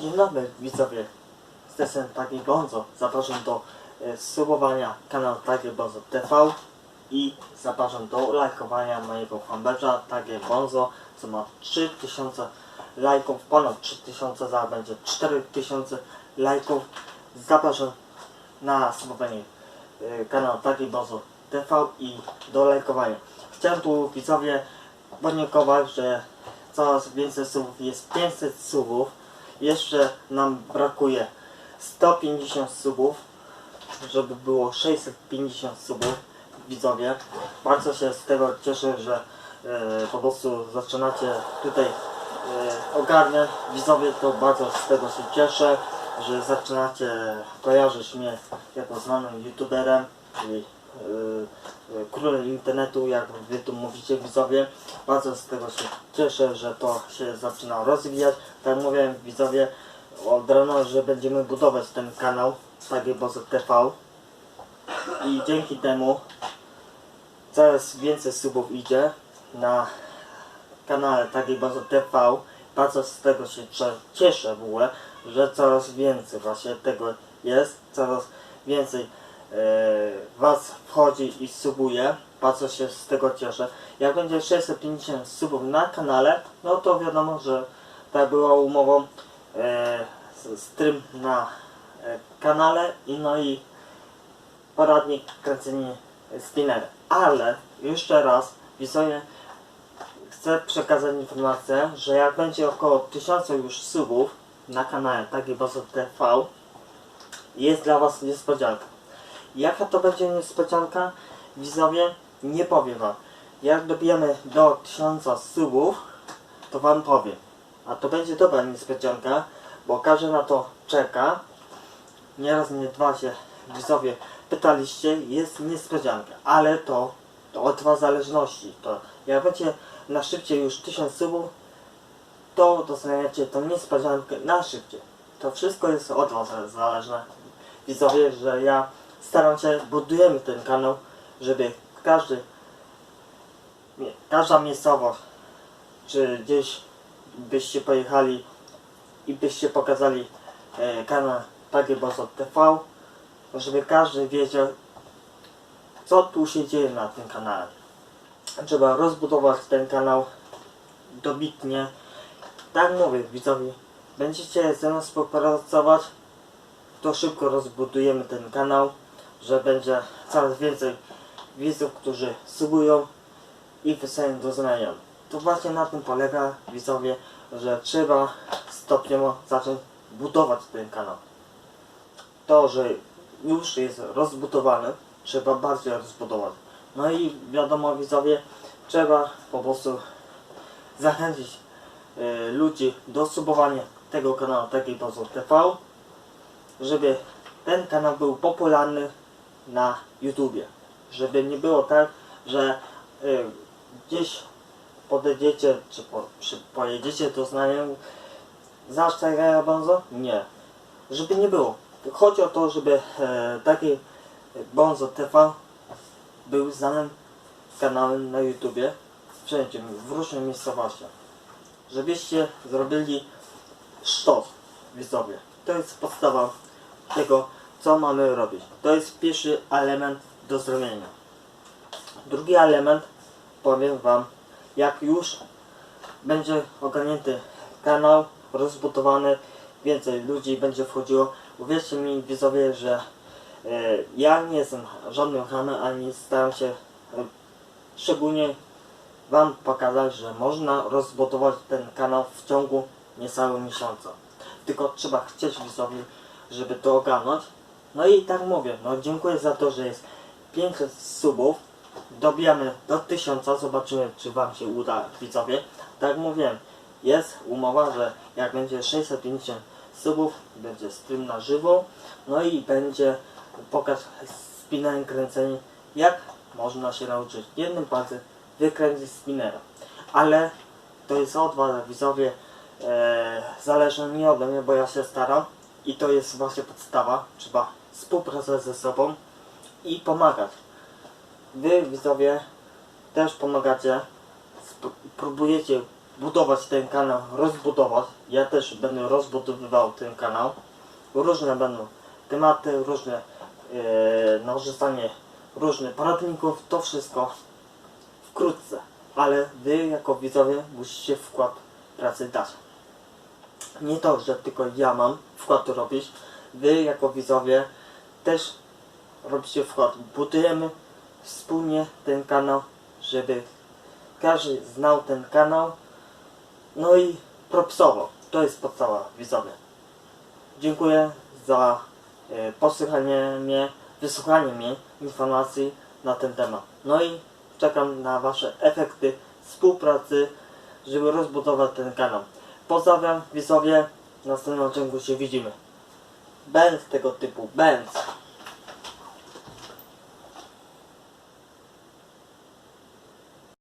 Dzień dobry widzowie, jestem Taki Bonzo. Zapraszam do e, subowania kanału Taki Bonzo TV i zapraszam do lajkowania mojego fanpage'a Taki Bonzo, co ma 3000 lajków, ponad 3000, zaraz będzie 4000 lajków. Zapraszam na subowanie e, kanału Taki Bonzo TV i do lajkowania. Chciałem tu widzowie podziękować, że coraz więcej subów, jest 500 subów. Jeszcze nam brakuje 150 subów, żeby było 650 subów, widzowie. Bardzo się z tego cieszę, że e, po prostu zaczynacie tutaj e, ogarniać. Widzowie to bardzo z tego się cieszę, że zaczynacie kojarzyć mnie jako znanym youtuberem, czyli królem internetu, jak wy tu mówicie widzowie. Bardzo z tego się cieszę, że to się zaczyna rozwijać. Tak jak mówiłem widzowie od rana, że będziemy budować ten kanał Taki Bozo TV i dzięki temu coraz więcej subów idzie na kanale Taki Bozo TV. Bardzo z tego się cieszę w ogóle, że coraz więcej właśnie tego jest, coraz więcej Was wchodzi i subuje. Bardzo się z tego cieszę. Jak będzie 650 subów na kanale, no to wiadomo, że tak była umową e, stream na e, kanale i no i poradnik kręcenie spinner. Ale jeszcze raz widzowie chcę przekazać informację, że jak będzie około 1000 już subów na kanale Taki Bozo TV jest dla Was niespodzianka. Jaka to będzie niespodzianka? Widzowie, nie powiem Wam. Jak dobijemy do 1000 subów, to Wam powiem. A to będzie dobra niespodzianka, bo każdy na to czeka. Nieraz nie dwa się widzowie pytaliście, jest niespodzianka, ale to, to od Was zależności. To jak będzie na szybciej już 1000 subów, to dostaniecie tą niespodziankę na szybciej. To wszystko jest od Was zależne. Widzowie, że ja staram się, budujemy ten kanał, żeby każdy, każda miejscowość, czy gdzieś byście pojechali i byście pokazali e, kanał Takie Boso TV, żeby każdy wiedział, co tu się dzieje na tym kanale. Trzeba rozbudować ten kanał dobitnie. Tak mówię, widzowie, będziecie ze mną współpracować, to szybko rozbudujemy ten kanał, że będzie coraz więcej widzów, którzy subują i wysyłają do znajomych. To właśnie na tym polega, widzowie, że trzeba stopniowo zacząć budować ten kanał. To, że już jest rozbudowany, trzeba bardziej rozbudować. No i wiadomo, widzowie, trzeba po prostu zachęcić e, ludzi do subowania tego kanału takiej Pozor TV, żeby ten kanał był popularny na YouTubie. Żeby nie było tak, że y, gdzieś podejdziecie, czy, po, czy pojedziecie do znajomych, znasz tego Bonzo? Nie. Żeby nie było. Chodzi o to, żeby e, taki Bonzo TV był znanym kanałem na YouTubie wszędzie, w różnych miejscowościach. Żebyście zrobili sztos widzowie. To jest podstawa tego, co mamy robić. To jest pierwszy element do zrobienia. Drugi element, powiem Wam, jak już będzie ogarnięty kanał, rozbudowany, więcej ludzi będzie wchodziło. Uwierzcie mi, widzowie, że e, ja nie jestem żadnym hamem, ani staram się e, szczególnie Wam pokazać, że można rozbudować ten kanał w ciągu niecałego miesiąca. Tylko trzeba chcieć widzowie, żeby to ogarnąć. No i tak mówię, no dziękuję za to, że jest 500 subów. Dobijamy do 1000, zobaczymy czy Wam się uda widzowie. Tak mówiłem, jest umowa, że jak będzie 650 subów, będzie stream na żywo. No i będzie pokaz spinania kręcenie, jak można się nauczyć jednym palcem wykręcić spinera. Ale to jest od Was widzowie, e, zależy nie ode mnie, bo ja się staram i to jest właśnie podstawa. Trzeba współpracować ze sobą i pomagać. Wy widzowie też pomagacie, próbujecie budować ten kanał, rozbudować. Ja też będę rozbudowywał ten kanał. Różne będą tematy, różne yy, narzystanie różnych poradników, to wszystko wkrótce. Ale wy jako widzowie musicie wkład pracy dać. Nie to, że tylko ja mam wkład robić. Wy jako widzowie też robicie wkład. Budujemy wspólnie ten kanał, żeby każdy znał ten kanał. No i propsowo. To jest podstawa widzowie. Dziękuję za e, posłuchanie mnie, wysłuchanie mnie informacji na ten temat. No i czekam na Wasze efekty współpracy, żeby rozbudować ten kanał. Pozdrawiam widzowie, w następnym odcinku się widzimy. Będ tego typu, będ.